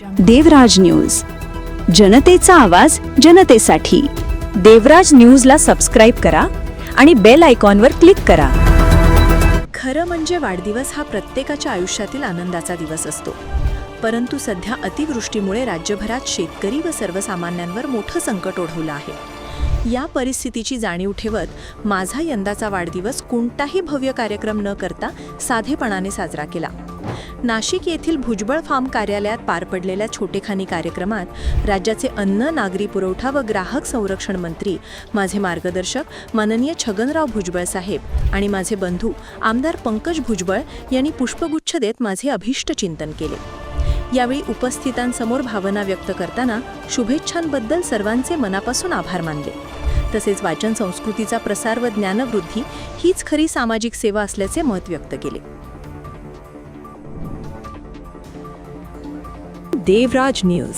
देवराज news. जनतेचा आवाज जनतेसाठी. देवराज न्यूजला सबस्क्राईब करा आणि बेल आयकॉनवर क्लिक करा. खरं म्हणजे वाढदिवस हा प्रत्येकाच्या आयुष्यातील आनंदाचा दिवस असतो. परंतु सध्या अतिवृष्टीमुळे राज्यभरात शेतकरी व सर्वसामान्यांवर मोठं संकट ओढवलं आहे. या परिस्थितीची जाणीव ठेवत माझा यंदाचा वाढदिवस कोणताही भव्य कार्यक्रम न करता साधेपणाने साजरा केला. नाशिक येथील भुजबळ फार्म कार्यालयात पार पडलेल्या छोटेखानी कार्यक्रमात राज्याचे अन्न नागरी पुरवठा व ग्राहक संरक्षण मंत्री माझे मार्गदर्शक माननीय छगनराव भुजबळ साहेब आणि माझे बंधू आमदार पंकज भुजबळ यांनी पुष्पगुच्छ देत माझे अभिष्ट चिंतन केले. यावेळी उपस्थितांसमोर भावना व्यक्त करताना शुभेच्छांबद्दल सर्वांचे मनापासून आभार मानले. तसेच वाचन संस्कृतीचा प्रसार व ज्ञानवृद्धी हीच खरी सामाजिक सेवा असल्याचे मत व्यक्त केले. देवराज न्यूज